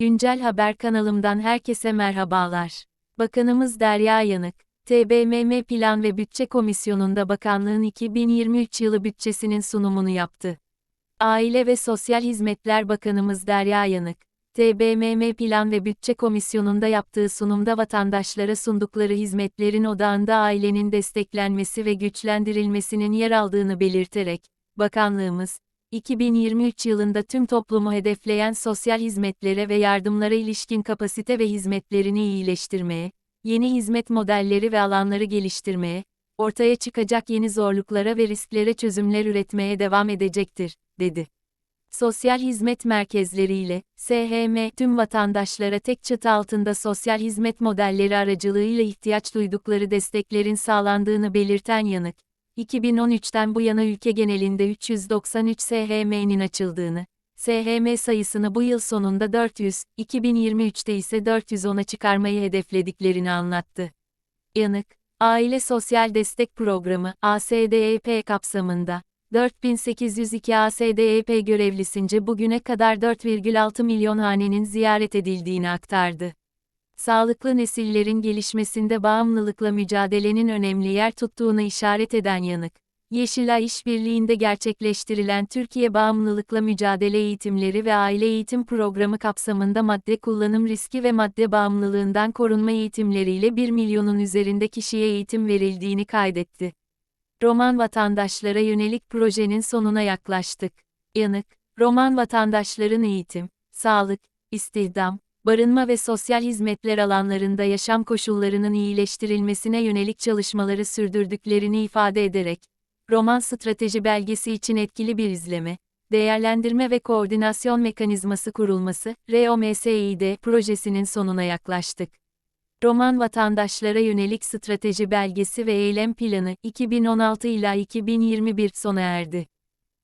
Güncel Haber kanalımdan herkese merhabalar. Bakanımız Derya Yanık, TBMM Plan ve Bütçe Komisyonu'nda bakanlığın 2023 yılı bütçesinin sunumunu yaptı. Aile ve Sosyal Hizmetler Bakanımız Derya Yanık, TBMM Plan ve Bütçe Komisyonu'nda yaptığı sunumda vatandaşlara sundukları hizmetlerin odağında ailenin desteklenmesi ve güçlendirilmesinin yer aldığını belirterek, bakanlığımız, 2023 yılında tüm toplumu hedefleyen sosyal hizmetlere ve yardımlara ilişkin kapasite ve hizmetlerini iyileştirmeye, yeni hizmet modelleri ve alanları geliştirmeye, ortaya çıkacak yeni zorluklara ve risklere çözümler üretmeye devam edecektir, dedi. Sosyal hizmet merkezleriyle, SHM, tüm vatandaşlara tek çatı altında sosyal hizmet modelleri aracılığıyla ihtiyaç duydukları desteklerin sağlandığını belirten yanık, 2013'ten bu yana ülke genelinde 393 SHM'nin açıldığını, SHM sayısını bu yıl sonunda 400, 2023'te ise 410'a çıkarmayı hedeflediklerini anlattı. Yanık, Aile Sosyal Destek Programı, ASDEP kapsamında, 4802 ASDEP görevlisince bugüne kadar 4,6 milyon hanenin ziyaret edildiğini aktardı. Sağlıklı nesillerin gelişmesinde bağımlılıkla mücadelenin önemli yer tuttuğuna işaret eden yanık. Yeşilay İşbirliği'nde gerçekleştirilen Türkiye Bağımlılıkla Mücadele Eğitimleri ve Aile Eğitim Programı kapsamında madde kullanım riski ve madde bağımlılığından korunma eğitimleriyle 1 milyonun üzerinde kişiye eğitim verildiğini kaydetti. Roman vatandaşlara yönelik projenin sonuna yaklaştık. Yanık, Roman vatandaşların eğitim, sağlık, istihdam, barınma ve sosyal hizmetler alanlarında yaşam koşullarının iyileştirilmesine yönelik çalışmaları sürdürdüklerini ifade ederek, Roman Strateji Belgesi için etkili bir izleme, değerlendirme ve koordinasyon mekanizması kurulması, ROMSİD projesinin sonuna yaklaştık. Roman vatandaşlara yönelik strateji belgesi ve eylem planı 2016 ila 2021 sona erdi.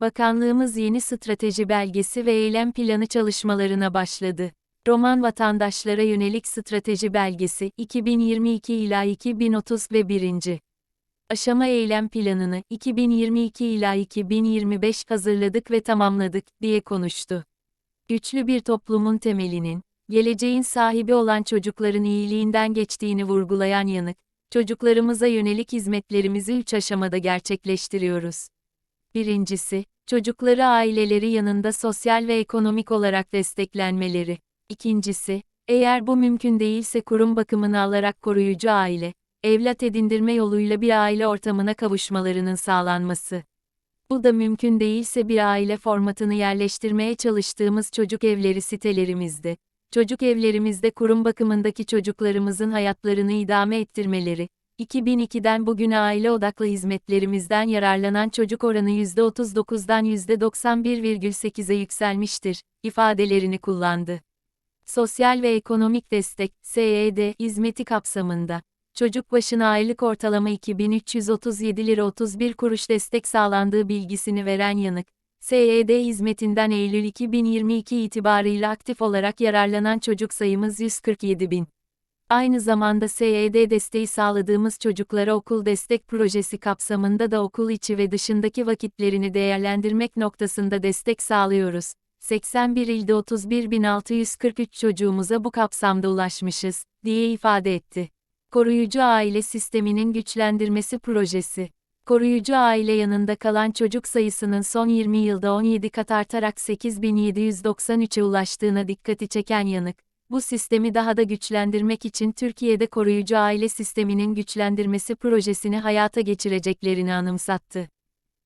Bakanlığımız yeni strateji belgesi ve eylem planı çalışmalarına başladı. Roman vatandaşlara yönelik strateji belgesi 2022 ila 2030 ve 1. aşama eylem planını 2022 ila 2025 hazırladık ve tamamladık diye konuştu. Güçlü bir toplumun temelinin geleceğin sahibi olan çocukların iyiliğinden geçtiğini vurgulayan yanık, çocuklarımıza yönelik hizmetlerimizi üç aşamada gerçekleştiriyoruz. Birincisi, çocukları aileleri yanında sosyal ve ekonomik olarak desteklenmeleri. İkincisi, eğer bu mümkün değilse kurum bakımını alarak koruyucu aile, evlat edindirme yoluyla bir aile ortamına kavuşmalarının sağlanması. Bu da mümkün değilse bir aile formatını yerleştirmeye çalıştığımız çocuk evleri sitelerimizde, çocuk evlerimizde kurum bakımındaki çocuklarımızın hayatlarını idame ettirmeleri, 2002'den bugüne aile odaklı hizmetlerimizden yararlanan çocuk oranı %39'dan %91,8'e yükselmiştir, ifadelerini kullandı. Sosyal ve Ekonomik Destek, SED, hizmeti kapsamında, çocuk başına aylık ortalama 2337 lira 31 kuruş destek sağlandığı bilgisini veren yanık, SED hizmetinden Eylül 2022 itibarıyla aktif olarak yararlanan çocuk sayımız 147 bin. Aynı zamanda SED desteği sağladığımız çocuklara okul destek projesi kapsamında da okul içi ve dışındaki vakitlerini değerlendirmek noktasında destek sağlıyoruz. 81 ilde 31.643 çocuğumuza bu kapsamda ulaşmışız, diye ifade etti. Koruyucu Aile Sisteminin Güçlendirmesi Projesi Koruyucu aile yanında kalan çocuk sayısının son 20 yılda 17 kat artarak 8793'e ulaştığına dikkati çeken yanık, bu sistemi daha da güçlendirmek için Türkiye'de koruyucu aile sisteminin güçlendirmesi projesini hayata geçireceklerini anımsattı.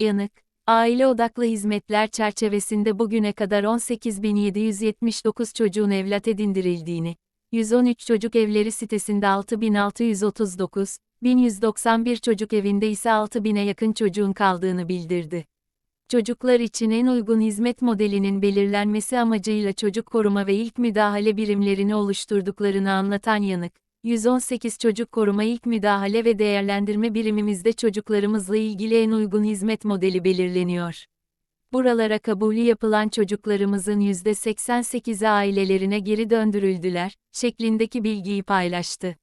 Yanık, aile odaklı hizmetler çerçevesinde bugüne kadar 18.779 çocuğun evlat edindirildiğini, 113 çocuk evleri sitesinde 6639, 1191 çocuk evinde ise 6000'e yakın çocuğun kaldığını bildirdi. Çocuklar için en uygun hizmet modelinin belirlenmesi amacıyla çocuk koruma ve ilk müdahale birimlerini oluşturduklarını anlatan yanık, 118 çocuk koruma ilk müdahale ve değerlendirme birimimizde çocuklarımızla ilgili en uygun hizmet modeli belirleniyor. Buralara kabulü yapılan çocuklarımızın %88'i ailelerine geri döndürüldüler, şeklindeki bilgiyi paylaştı.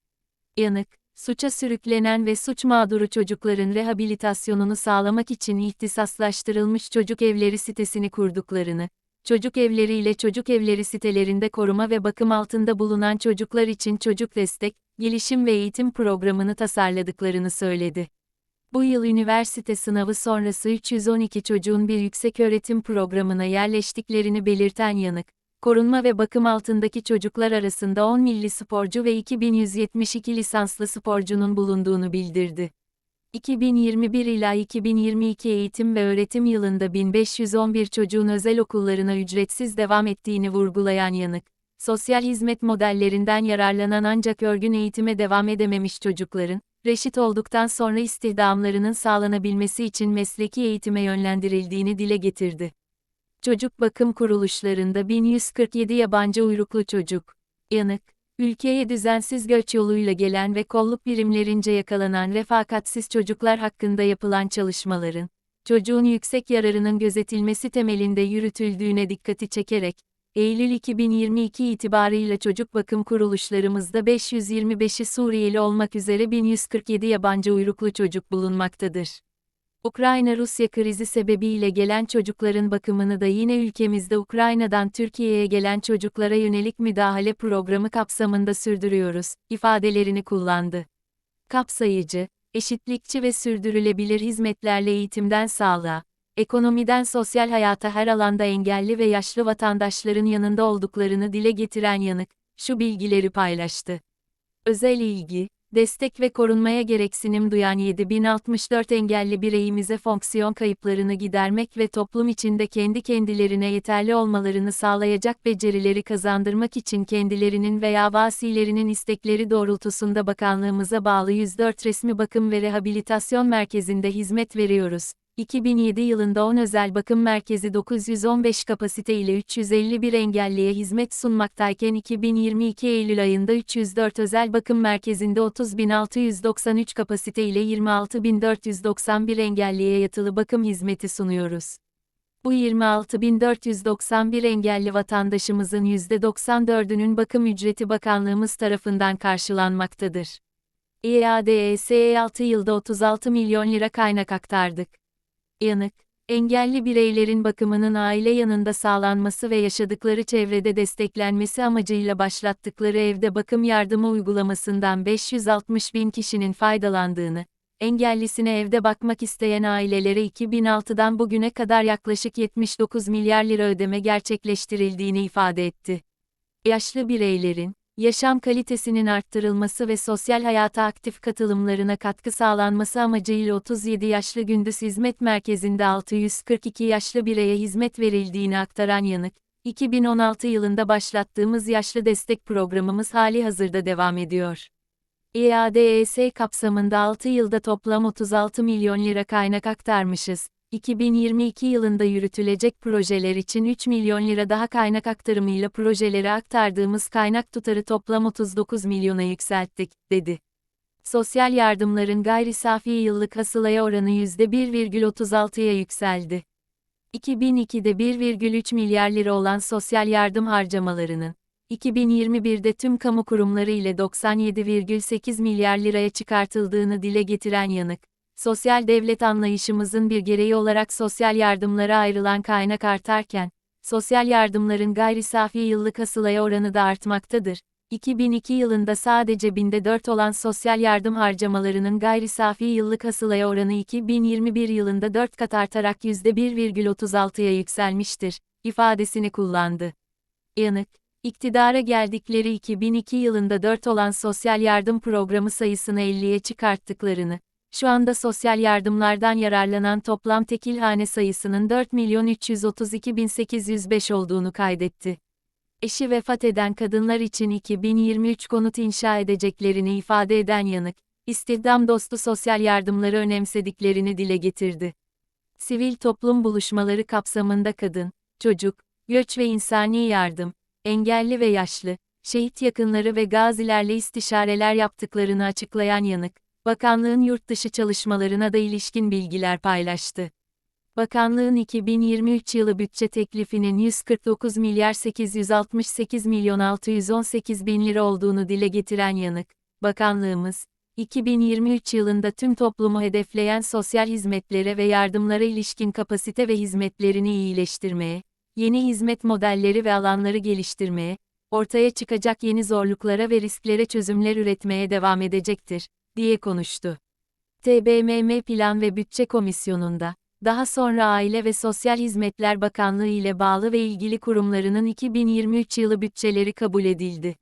Yanık, suça sürüklenen ve suç mağduru çocukların rehabilitasyonunu sağlamak için ihtisaslaştırılmış çocuk evleri sitesini kurduklarını, çocuk evleri ile çocuk evleri sitelerinde koruma ve bakım altında bulunan çocuklar için çocuk destek, gelişim ve eğitim programını tasarladıklarını söyledi. Bu yıl üniversite sınavı sonrası 312 çocuğun bir yükseköğretim programına yerleştiklerini belirten Yanık, korunma ve bakım altındaki çocuklar arasında 10 milli sporcu ve 2172 lisanslı sporcunun bulunduğunu bildirdi. 2021 ila 2022 eğitim ve öğretim yılında 1511 çocuğun özel okullarına ücretsiz devam ettiğini vurgulayan Yanık, sosyal hizmet modellerinden yararlanan ancak örgün eğitime devam edememiş çocukların, reşit olduktan sonra istihdamlarının sağlanabilmesi için mesleki eğitime yönlendirildiğini dile getirdi. Çocuk bakım kuruluşlarında 1147 yabancı uyruklu çocuk. Yanık, ülkeye düzensiz göç yoluyla gelen ve kolluk birimlerince yakalanan refakatsiz çocuklar hakkında yapılan çalışmaların, çocuğun yüksek yararının gözetilmesi temelinde yürütüldüğüne dikkati çekerek, Eylül 2022 itibarıyla çocuk bakım kuruluşlarımızda 525'i Suriyeli olmak üzere 1147 yabancı uyruklu çocuk bulunmaktadır. Ukrayna-Rusya krizi sebebiyle gelen çocukların bakımını da yine ülkemizde Ukrayna'dan Türkiye'ye gelen çocuklara yönelik müdahale programı kapsamında sürdürüyoruz, ifadelerini kullandı. Kapsayıcı, eşitlikçi ve sürdürülebilir hizmetlerle eğitimden sağlığa, ekonomiden sosyal hayata her alanda engelli ve yaşlı vatandaşların yanında olduklarını dile getiren yanık, şu bilgileri paylaştı. Özel ilgi, destek ve korunmaya gereksinim duyan 7064 engelli bireyimize fonksiyon kayıplarını gidermek ve toplum içinde kendi kendilerine yeterli olmalarını sağlayacak becerileri kazandırmak için kendilerinin veya vasilerinin istekleri doğrultusunda bakanlığımıza bağlı 104 resmi bakım ve rehabilitasyon merkezinde hizmet veriyoruz. 2007 yılında 10 özel bakım merkezi 915 kapasite ile 351 engelliye hizmet sunmaktayken 2022 Eylül ayında 304 özel bakım merkezinde 30.693 kapasite ile 26.491 engelliye yatılı bakım hizmeti sunuyoruz. Bu 26.491 engelli vatandaşımızın %94'ünün bakım ücreti bakanlığımız tarafından karşılanmaktadır. İADES'e 6 yılda 36 milyon lira kaynak aktardık. Yanık, engelli bireylerin bakımının aile yanında sağlanması ve yaşadıkları çevrede desteklenmesi amacıyla başlattıkları evde bakım yardımı uygulamasından 560 bin kişinin faydalandığını, engellisine evde bakmak isteyen ailelere 2006'dan bugüne kadar yaklaşık 79 milyar lira ödeme gerçekleştirildiğini ifade etti. Yaşlı bireylerin, yaşam kalitesinin arttırılması ve sosyal hayata aktif katılımlarına katkı sağlanması amacıyla 37 yaşlı gündüz hizmet merkezinde 642 yaşlı bireye hizmet verildiğini aktaran yanık, 2016 yılında başlattığımız yaşlı destek programımız hali hazırda devam ediyor. İADES kapsamında 6 yılda toplam 36 milyon lira kaynak aktarmışız. 2022 yılında yürütülecek projeler için 3 milyon lira daha kaynak aktarımıyla projelere aktardığımız kaynak tutarı toplam 39 milyona yükselttik, dedi. Sosyal yardımların gayri safi yıllık hasılaya oranı %1,36'ya yükseldi. 2002'de 1,3 milyar lira olan sosyal yardım harcamalarının, 2021'de tüm kamu kurumları ile 97,8 milyar liraya çıkartıldığını dile getiren yanık, sosyal devlet anlayışımızın bir gereği olarak sosyal yardımlara ayrılan kaynak artarken, sosyal yardımların gayri safi yıllık hasılaya oranı da artmaktadır. 2002 yılında sadece binde 4 olan sosyal yardım harcamalarının gayri safi yıllık hasılaya oranı 2021 yılında 4 kat artarak %1,36'ya yükselmiştir, ifadesini kullandı. Yanık, iktidara geldikleri 2002 yılında 4 olan sosyal yardım programı sayısını 50'ye çıkarttıklarını, şu anda sosyal yardımlardan yararlanan toplam tekilhane sayısının 4.332.805 olduğunu kaydetti. Eşi vefat eden kadınlar için 2023 konut inşa edeceklerini ifade eden yanık, istihdam dostu sosyal yardımları önemsediklerini dile getirdi. Sivil toplum buluşmaları kapsamında kadın, çocuk, göç ve insani yardım, engelli ve yaşlı, şehit yakınları ve gazilerle istişareler yaptıklarını açıklayan yanık, Bakanlığın yurt dışı çalışmalarına da ilişkin bilgiler paylaştı. Bakanlığın 2023 yılı bütçe teklifinin 149 milyar 868 milyon 618 bin lira olduğunu dile getiren yanık, bakanlığımız, 2023 yılında tüm toplumu hedefleyen sosyal hizmetlere ve yardımlara ilişkin kapasite ve hizmetlerini iyileştirmeye, yeni hizmet modelleri ve alanları geliştirmeye, ortaya çıkacak yeni zorluklara ve risklere çözümler üretmeye devam edecektir, diye konuştu. TBMM Plan ve Bütçe Komisyonu'nda, daha sonra Aile ve Sosyal Hizmetler Bakanlığı ile bağlı ve ilgili kurumlarının 2023 yılı bütçeleri kabul edildi.